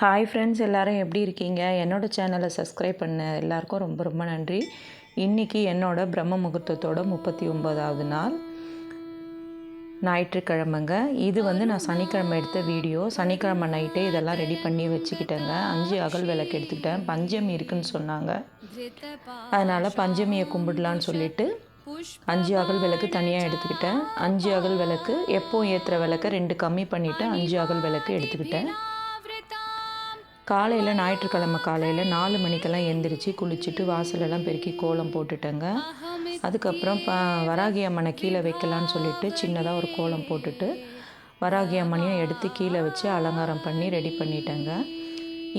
Hi friends எல்லோரும் எப்படி இருக்கீங்க? என்னோடய சேனலை சப்ஸ்கிரைப் பண்ண எல்லாருக்கும் ரொம்ப ரொம்ப நன்றி. இன்றைக்கி என்னோட பிரம்ம முகூர்த்தத்தோட முப்பத்தி ஒம்பதாவது நாள். ஞாயிற்றுக்கிழமைங்க. இது வந்து நான் சனிக்கிழமை எடுத்த வீடியோ சனிக்கிழமை நைட்டே இதெல்லாம் ரெடி பண்ணி வச்சுக்கிட்டேங்க. அஞ்சு அகல் விளக்கு எடுத்துக்கிட்டேன். பஞ்சமி இருக்குன்னு சொன்னாங்க. அதனால் பஞ்சமியை கும்பிடலான்னு சொல்லிட்டு அஞ்சு அகல் விளக்கு தனியாக எடுத்துக்கிட்டேன். அஞ்சு அகல் விளக்கு எப்போ ஏற்றுற விளக்க ரெண்டு கம்மி பண்ணிவிட்டு அஞ்சு அகல் விளக்கு எடுத்துக்கிட்டேன். காலையில் ஞாயிற்றுக்கிழமை காலையில் நாலு மணிக்கெல்லாம் எந்திரிச்சு குளிச்சுட்டு வாசலெல்லாம் பெருக்கி கோலம் போட்டுட்டேங்க. அதுக்கப்புறம் ப வராகி அம்மனை கீழே வைக்கலான்னு சொல்லிட்டு சின்னதாக ஒரு கோலம் போட்டுட்டு வராகி அம்மனையும் எடுத்து கீழே வச்சு அலங்காரம் பண்ணி ரெடி பண்ணிட்டேங்க.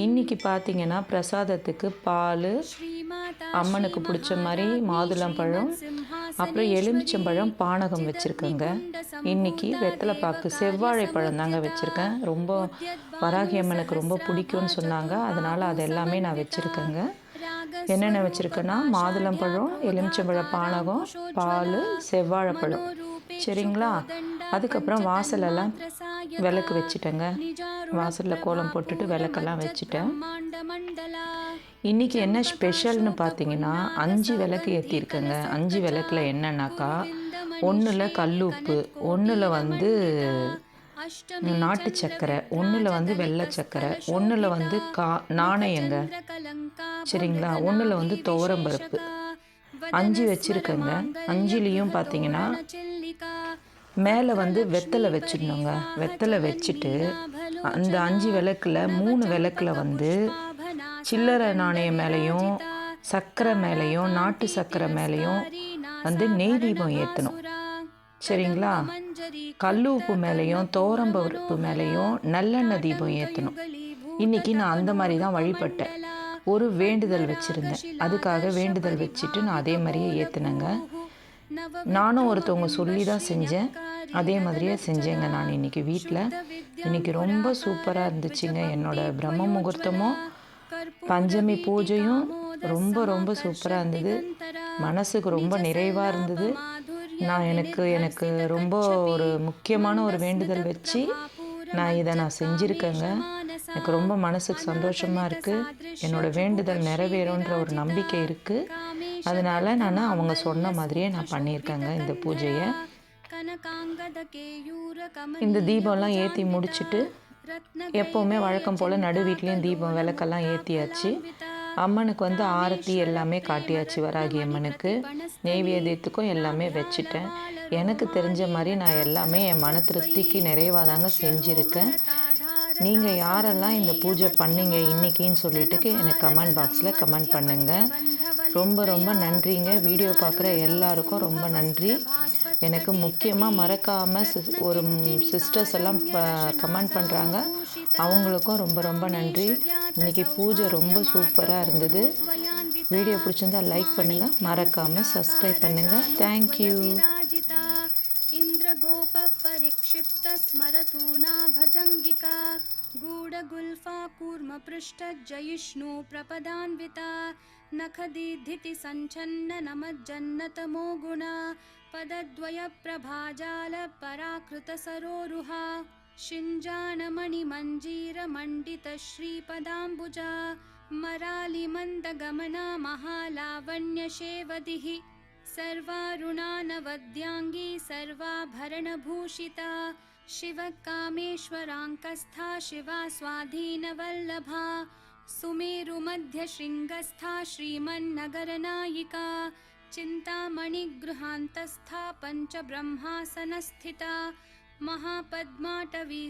இன்றைக்கி பார்த்தீங்கன்னா பிரசாதத்துக்கு பால் அம்மனுக்கு பிடிச்ச மாதிரி மாதுளம்பழம் அப்புறம் எலுமிச்சம்பழம் பானகம் வச்சுருக்கேங்க. இன்றைக்கி வெத்தலைப்பாக்கு செவ்வாழைப்பழம் தாங்க வச்சுருக்கேன். ரொம்ப வராகி அம்மனுக்கு ரொம்ப பிடிக்கும்னு சொன்னாங்க. அதனால் அது எல்லாமே நான் வச்சுருக்கேங்க. என்னென்ன வச்சுருக்கேன்னா மாதுளம்பழம் எலுமிச்சம்பழம் பானகம் பால் செவ்வாழைப்பழம். சரிங்களா? அதுக்கப்புறம் வாசலெல்லாம் விளக்கு வச்சுட்டேங்க. வாசலில் கோலம் போட்டுட்டு விளக்கெல்லாம் வச்சுட்டேன். இன்றைக்கி என்ன ஸ்பெஷல்னு பார்த்தீங்கன்னா அஞ்சு விளக்கு ஏற்றிருக்கேங்க அஞ்சு விளக்கில் என்னன்னாக்கா ஒன்றில் கல்லுப்பு ஒன்றில் வந்து நாட்டு சக்கரை ஒன்றில் வந்து வெள்ளை சக்கரை ஒன்றில் வந்து கா நாணயங்க. சரிங்களா? ஒன்றில் வந்து துவரம்பருப்பு. அஞ்சு வச்சுருக்கேங்க. அஞ்சுலேயும் பார்த்தீங்கன்னா மேலே வந்து வெத்தலை வச்சிடணுங்க. வெத்தலை வச்சுட்டு அந்த அஞ்சு விளக்கில் மூணு விளக்கில் வந்து சில்லறை நாணயம் மேலேயும் சர்க்கரை மேலேயும் நாட்டு சர்க்கரை மேலேயும் வந்து நெய் தீபம் ஏற்றணும் சரிங்களா? கல் உப்பு மேலேயும் தோரம்பருப்பு மேலேயும் நல்லெண்ணெய் தீபம் ஏற்றணும் இன்றைக்கி நான் அந்த மாதிரி தான் வழிபட்டேன். ஒரு வேண்டுதல் வச்சுருந்தேன். அதுக்காக வேண்டுதல் வச்சுட்டு நான் அதே மாதிரியே ஏற்றினேங்க நானும் ஒருத்தவங்க சொல்லி தான் செஞ்சேன். அதே மாதிரியே செஞ்சேங்க நான் இன்றைக்கி வீட்டில் இன்றைக்கி ரொம்ப சூப்பராக இருந்துச்சுங்க. என்னோடய பிரம்ம முகூர்த்தமும் பஞ்சமி பூஜையும் ரொம்ப ரொம்ப சூப்பராக இருந்தது. மனசுக்கு ரொம்ப நிறைவாக இருந்தது. நான் எனக்கு எனக்கு ரொம்ப ஒரு முக்கியமான ஒரு வேண்டுதல் வச்சு நான் இதை நான் செஞ்சுருக்கேங்க. எனக்கு ரொம்ப மனசுக்கு சந்தோஷமாக இருக்குது என்னோடய வேண்டுதல் நிறைவேறும்ன்ற ஒரு நம்பிக்கை இருக்குது அதனால் நான் அவங்க சொன்ன மாதிரியே நான் பண்ணியிருக்கேங்க இந்த பூஜையை. இந்த தீபம்லாம் ஏற்றி முடிச்சுட்டு எப்போவுமே வழக்கம் போல் நடு வீட்லேயும் தீபம் விளக்கெல்லாம் ஏற்றியாச்சு அம்மனுக்கு வந்து ஆரத்தி எல்லாமே காட்டியாச்சு வராகி அம்மனுக்கு. நெய்வேதியத்துக்கும் எல்லாமே வச்சுட்டேன். எனக்கு தெரிஞ்ச மாதிரி நான் எல்லாமே என் மன திருப்திக்கு நிறைவாக தாங்க செஞ்சுருக்கேன். நீங்கள் யாரெல்லாம் இந்த பூஜை பண்ணீங்க இன்றைக்கின்னு சொல்லிட்டு எனக்கு கமெண்ட் பாக்ஸில் கமெண்ட் பண்ணுங்கள் ரொம்ப ரொம்ப நன்றிங்க. வீடியோ பார்க்குற எல்லாருக்கும் ரொம்ப நன்றி. எனக்கு முக்கியமாக மறக்காமல் சிஸ் ஒரு சிஸ்டர்ஸ் எல்லாம் கமெண்ட் பண்ணுறாங்க அவங்களுக்கும் ரொம்ப ரொம்ப நன்றி. இன்றைக்கி பூஜை ரொம்ப சூப்பராக இருந்தது. வீடியோ பிடிச்சிருந்தா லைக் பண்ணுங்கள் மறக்காமல் சப்ஸ்கிரைப் பண்ணுங்கள் தேங்க்யூ इन्द्रगोपपरिक्षिप्तस्मरतूना भजङ्गिका गूढगुल्फा कूर्मपृष्ठजयिष्णु प्रपदान्विता नखदीधिति सञ्छन्न नमज्जन्नतमो गुणा पदद्वयप्रभाजालपराकृतसरोरुहा शिञ्जाणमणिमञ्जीरमण्डितश्रीपदाम्बुजा मरालिमन्दगमना महालावण्यशेवदिः सर्वारुणानवद्याङ्गी सर्वाभरणभूषिता शिवकामेश्वराङ्कस्था शिवा स्वाधीनवल्लभा सुमेरुमध्यशृङ्गस्था श्रीमन्नगरनायिका चिन्तामणिगृहान्तस्था पञ्चब्रह्मासनस्थिता महापद्माटवी